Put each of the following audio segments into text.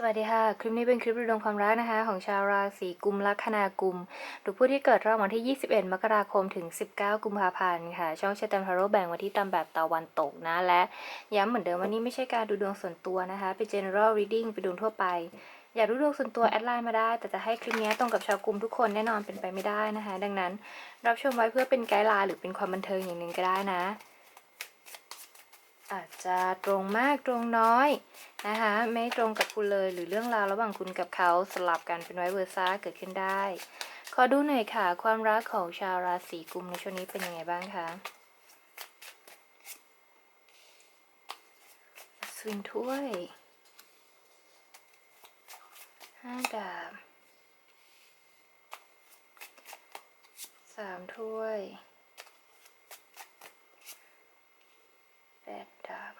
สวัสดีค่ะ คลิปนี้เป็นคลิปดูดวงความรักนะคะ ของชาวราศีกุมลัคนากุมหรือผู้ที่เกิดระหว่างวันที่ 21 มกราคมถึง 19 กุมภาพันธ์ค่ะ ช่องเชตัมทาโร่แบ่งวันที่ตามแบบตะวันตกนะ และย้ำเหมือนเดิมวันนี้ไม่ใช่การดูดวงส่วนตัวนะคะ เป็น general reading เป็นดวงทั่วไป อยากดูดวงส่วนตัวแอดไลน์มาได้ แต่จะให้คลิปนี้ตรงกับชาวกุมทุกคนแน่นอนเป็นไปไม่ได้นะคะ ดังนั้นรับชมไว้เพื่อเป็นไกด์ไลน์หรือเป็นความบันเทิงอย่างหนึ่งก็ได้นะ อาจจะตรงมากตรงน้อยนะคะ ไม่ตรงกับคุณเลยหรือเรื่องราวระหว่างคุณกับเขาสลับกันเป็นไวเวอร์ซ่าเกิดขึ้นได้ ขอดูหน่อยค่ะ ความรักของชาวราศีกุมในช่วงนี้เป็นยังไงบ้างคะสวินถ้วยห้าดาบสามถ้วยแปดดาบ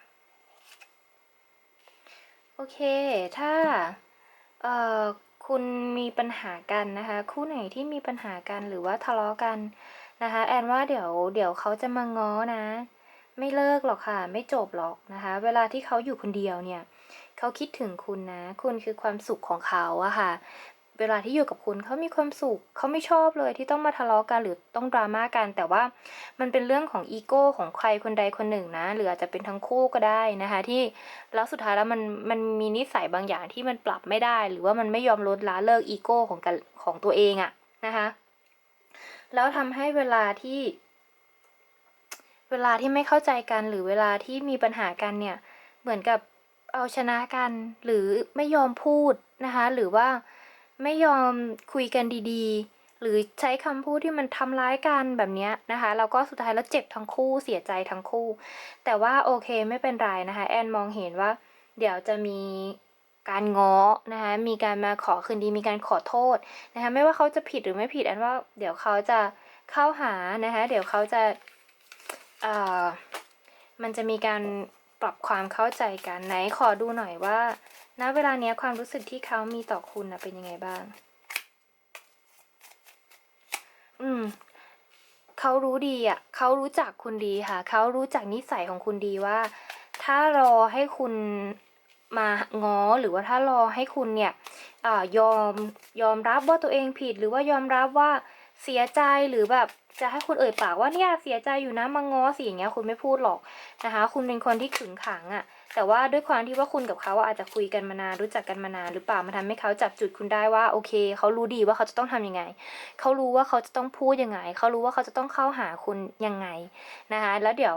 โอเค ถ้าเอ่อคุณมีปัญหากันนะคะ คู่ไหนที่มีปัญหากันหรือว่าทะเลาะกันนะคะ แอนว่าเดี๋ยวเดี๋ยวเขาจะมาง้อนะ ไม่เลิกหรอกค่ะ ไม่จบหรอกนะคะ เวลาที่เขาอยู่คนเดียวเนี่ยเขาคิดถึงคุณนะ คุณคือความสุขของเขาอะค่ะ เวลาที่อยู่กับคุณเขามีความสุขเขาไม่ชอบเลยที่ต้องมาทะเลาะกันหรือต้องดราม่ากัน แต่ว่ามันเป็นเรื่องของอีโก้ของใครคนใดคนหนึ่งนะ หรืออาจจะเป็นทั้งคู่ก็ได้นะคะ ที่แล้วสุดท้ายแล้วมันมันมีนิสัยบางอย่างที่มันปรับไม่ได้ หรือว่ามันไม่ยอมลดละเลิกอีโก้ของกันของตัวเองอะนะคะ แล้วทำให้เวลาที่ เวลาที่ไม่เข้าใจกันหรือเวลาที่มีปัญหากันเนี่ย เหมือนกับเอาชนะกันหรือไม่ยอมพูดนะคะ หรือว่า ไม่ยอมคุยกันดีๆ หรือใช้คำพูดที่มันทำร้ายกันแบบนี้นะคะแล้วก็สุดท้ายแล้วเจ็บทั้งคู่เสียใจทั้งคู่ แต่ว่าโอเคไม่เป็นไรนะคะ แอนมองเห็นว่า เดี๋ยวจะมีการง้อนะคะมีการมาขอคืนดีมีการขอโทษนะคะไม่ว่าเขาจะผิดหรือไม่ผิดแอนว่าเดี๋ยวเขาจะเข้าหานะคะเดี๋ยวเขาจะเอ่อมันจะมีการ ปรับความเข้าใจกันไหนขอดูหน่อยว่า ณ เวลาเนี้ยความรู้สึกที่เขามีต่อคุณนะเป็นยังไงบ้าง อืม เขารู้ดีอะ เขารู้จักคุณดีค่ะ เขารู้จักนิสัยของคุณดีว่า ถ้ารอให้คุณมาง้อหรือว่าถ้ารอให้คุณเนี่ยอ่ายอมยอมรับว่าตัวเองผิด หรือว่ายอมรับว่า เสียใจหรือแบบจะให้คุณเอ่ยปากว่าเนี่ยเสียใจอยู่นะมาง้อสิอย่างเงี้ยคุณไม่พูดหรอกนะคะ คุณเป็นคนที่ขึงขังอะ แต่ว่าด้วยความที่ว่าคุณกับเขาอาจจะคุยกันมานานรู้จักกันมานานหรือเปล่ามันทำให้เขาจับจุดคุณได้ว่าโอเคเขารู้ดีว่าเขาจะต้องทำยังไงเขารู้ว่าเขาจะต้องพูดยังไงเขารู้ว่าเขาจะต้องเข้าหาคุณยังไงนะคะแล้วเดี๋ยว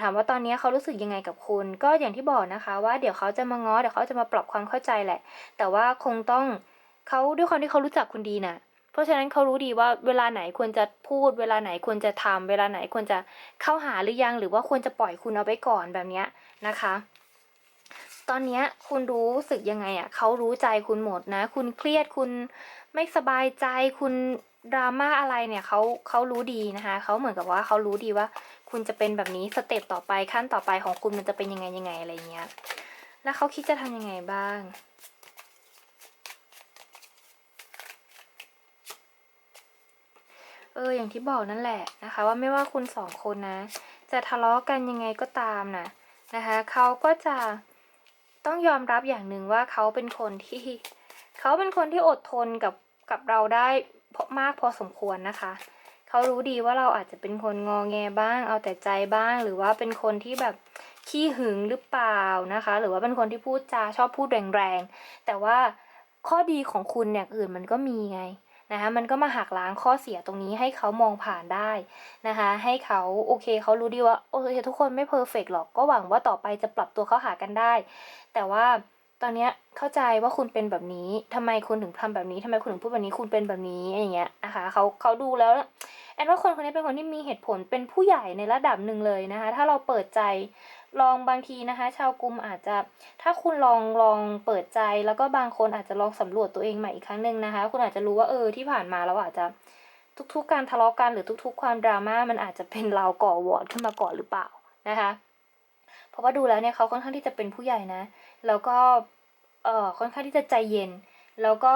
ถามว่าตอนนี้เขารู้สึกยังไงกับคุณ ก็อย่างที่บอกนะคะ ว่าเดี๋ยวเขาจะมาง้อเดี๋ยวเขาจะมาปรับความเข้าใจแหละ แต่ว่าคงต้องเขาด้วยความที่เขารู้จักคุณดีน่ะ เพราะฉะนั้นเขารู้ดีว่าเวลาไหนควรจะพูด เวลาไหนควรจะทำเวลาไหนควรจะเข้าหาหรือยัง หรือว่าควรจะปล่อยคุณเอาไว้ก่อนแบบเนี้ยนะคะ ตอนเนี้ยคุณรู้สึกยังไงอะเขารู้ใจคุณหมดนะ คุณเครียดคุณไม่สบายใจคุณดราม่าอะไรเนี่ยเขาเขารู้ดีนะคะเขาเหมือนกับว่าเขารู้ดีว่า คุณจะเป็นแบบนี้สเต็ปต่อไปขั้นต่อไปของคุณมันจะเป็นยังไงยังไงอะไรเงี้ยแล้วเขาคิดจะทำยังไงบ้าง เอออย่างที่บอกนั่นแหละนะคะ ว่าไม่ว่าคุณสองคนนะ จะทะเลาะกันยังไงก็ตามนะนะคะเขาก็จะต้องยอมรับอย่างหนึ่งว่าเขาเป็นคนที่เขาเป็นคนที่อดทนกับกับเราได้พมากพอสมควรนะคะเขารู้ดีว่าเราอาจจะเป็นคนงอแงบ้าง เอาแต่ใจบ้าง หรือว่าเป็นคนที่แบบขี้หึงหรือเปล่านะคะ หรือว่าเป็นคนที่พูดจาชอบพูดแรงๆแต่ว่าข้อดีของคุณเนี่ยอื่นมันก็มีไง นะคะมันก็มาหักล้างข้อเสียตรงนี้ให้เขามองผ่านได้นะคะให้เขาโอเคเขารู้ดีว่าโอเคทุกคนไม่เพอร์เฟกหรอกก็หวังว่าต่อไปจะปรับตัวเข้าหากันได้ แต่ว่าตอนนี้เข้าใจว่าคุณเป็นแบบนี้ทำไมคุณถึงทำแบบนี้ทำไมคุณถึงพูดแบบนี้คุณเป็นแบบนี้อย่างเงี้ยนะคะเขาเขาดูแล้ว แอนว่าคนคนนี้เป็นคนที่มีเหตุผลเป็นผู้ใหญ่ในระดับหนึ่งเลยนะคะ ถ้าเราเปิดใจลองบางทีนะคะ ชาวกลุ่มอาจจะถ้าคุณลองลองเปิดใจแล้วก็บางคนอาจจะลองสำรวจตัวเองใหม่อีกครั้งหนึ่งนะคะ คุณอาจจะรู้ว่าเออที่ผ่านมาเราอาจจะทุกๆ การทะเลาะกันหรือทุก ๆ ความดราม่ามันอาจจะเป็นเราก่อวอร์ดขึ้นมาก่อนหรือเปล่านะคะ เพราะว่าดูแล้วเนี่ยเขาค่อนข้างที่จะเป็นผู้ใหญ่นะ แล้วก็เอ่อค่อนข้างที่จะใจเย็น แล้วก็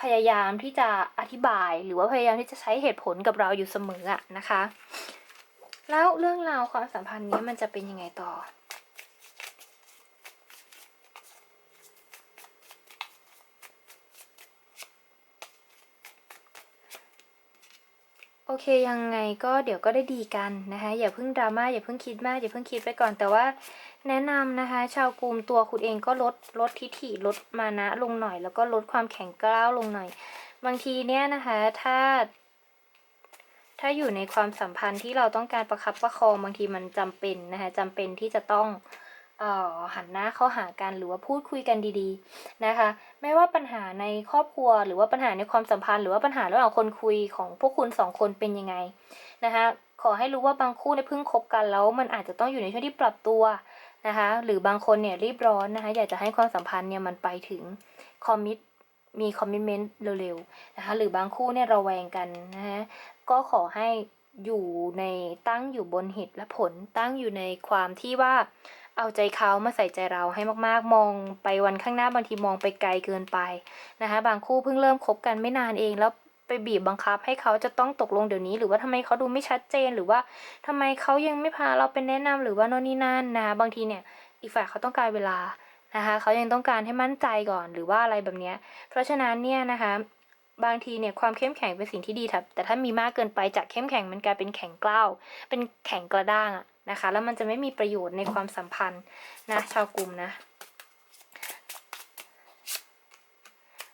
พยายามที่จะอธิบายหรือว่าพยายามที่จะใช้เหตุผลกับเราอยู่เสมออะนะคะ แล้วเรื่องราวความสัมพันธ์นี้มันจะเป็นยังไงต่อ โอเคยังไงก็เดี๋ยวก็ได้ดีกันนะคะอย่าเพิ่งดราม่าอย่าเพิ่งคิดมากอย่าเพิ่งคิดไปก่อนแต่ว่าแนะนำนะคะ ชาวกลุ่มตัวคุณเองก็ลดลดทิฐิลดมานะลงหน่อย แล้วก็ลดความแข็งกร้าวลงหน่อย บางทีเนี่ยนะคะถ้า ถ้าอยู่ในความสัมพันธ์ที่เราต้องการประคับประคองบางทีมันจำเป็นนะคะจำเป็นที่จะต้อง หันหน้าเข้าหากันหรือว่าพูดคุยกันดีๆนะคะ ไม่ว่าปัญหาในครอบครัว หรือว่าปัญหาในความสัมพันธ์ หรือว่าปัญหาระหว่างคนคุยของพวกคุณสองคนเป็นยังไงนะคะขอให้รู้ว่าบางคู่เนี่ยเพิ่งคบกันแล้ว มันอาจจะต้องอยู่ในช่วงที่ปรับตัวนะคะ หรือบางคนเนี่ยรีบร้อนนะคะอยากจะให้ความสัมพันธ์เนี่ยมันไปถึงคอมมิตมีคอมมิชเมนต์เร็วๆนะคะหรือบางคู่เนี่ยระแวงกันนะคะก็ขอให้อยู่ในตั้งอยู่บนเหตุและผลตั้งอยู่ในความที่ว่าเอาใจเขามาใส่ใจเราให้มากๆ มองไปวันข้างหน้าบางทีมองไปไกลเกินไปนะคะบางคู่เพิ่งเริ่มคบกันไม่นานเองแล้วไปบีบบังคับให้เขาจะต้องตกลงเดี๋ยวนี้ หรือว่าทำไมเขาดูไม่ชัดเจนหรือว่าทำไมเขายังไม่พาเราเป็นแนะนำหรือว่าโน่นนี่นั่นนะคะบางทีเนี่ยอีกฝ่ายเขาต้องการเวลานะคะเขายังต้องการให้มั่นใจก่อนหรือว่าอะไรแบบเนี้ยเพราะฉะนั้นเนี่ยนะคะบางทีเนี่ยความเข้มแข็งเป็นสิ่งที่ดีครับแต่ถ้ามีมากเกินไปจากเข้มแข็งมันกลายเป็นแข็งกล้าวเป็นแข็งกระด้างอะ นะคะ แล้วมันจะไม่มีประโยชน์ในความสัมพันธ์นะชาวกลุ่มนะ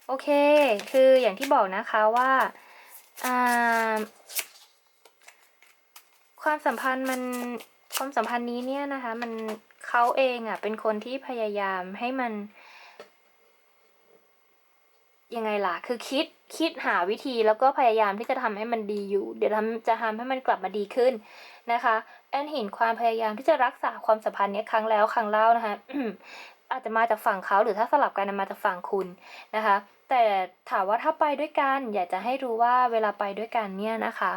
โอเค คืออย่างที่บอกนะคะว่าอ่าความสัมพันธ์มันความสัมพันธ์นี้เนี่ยนะคะ มันเขาเองอะเป็นคนที่พยายามให้มันยังไงล่ะ คือคิด คิดหาวิธีแล้วก็พยายามที่จะทำให้มันดีอยู่ เดี๋ยวทำจะทำให้มันกลับมาดีขึ้นนะคะ แอนเห็นความพยายามที่จะรักษาความสัมพันธ์เนี้ยครั้งแล้วครั้งเล่านะคะอาจจะมาจากฝั่งเขาหรือถ้าสลับกันมาจากฝั่งคุณนะคะ แต่ถามว่าถ้าไปด้วยกัน อยากจะให้รู้ว่าเวลาไปด้วยกันเนี่ยนะคะ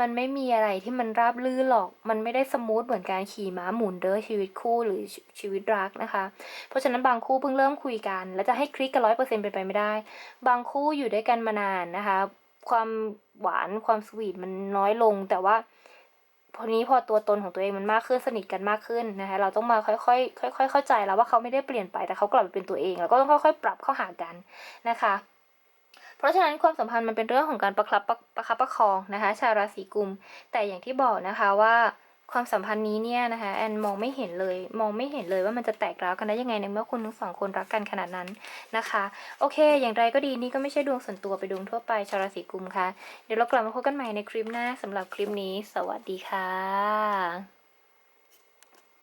มันไม่มีอะไรที่มันราบลื่นหรอก มันไม่ได้สมูทเหมือนการขี่ม้าหมุนเด้อชีวิตคู่หรือชชีวิตรักนะคะ เพราะฉะนั้นบางคู่เพิ่งเริ่มคุยกัน แล้วจะให้คลิกกันร้อยเปอร์เซ็นต์เป็นไปไม่ได้ บางคู่อยู่ด้วยกันมานานนะคะ ความหวานความสวีทมันน้อยลง แต่ว่าพอนี้พอตัวตนของตัวเองมันมากขึ้นสนิทกันมากขึ้นนะคะ เราต้องมาค่อยๆค่อยๆเข้าใจแล้วว่าเขาไม่ได้เปลี่ยนไปแต่เขากลับมาเป็นตัวเองแล้วก็ต้องค่อยๆ ปรับเข้าหากันนะคะเพราะฉะนั้นความสัมพันธ์มันเป็นเรื่องของการประครับประประคับประคองนะคะ ชาวราศีกุม แต่อย่างที่บอกนะคะว่า ความสัมพันธ์นี้เนี่ยนะคะแอนมองไม่เห็นเลย มองไม่เห็นเลยว่ามันจะแตกร้าวกันได้ยังไงในเมื่อคุณทั้งสองคนรักกันขนาดนั้นนะคะ โอเค อย่างไรก็ดีนี่ก็ไม่ใช่ดวงส่วนตัวไปดวงทั่วไปชาวราศีกุมค่ะ เดี๋ยวเรากลับมาพบกันใหม่ในคลิปหน้าสำหรับคลิปนี้ สวัสดีค่ะ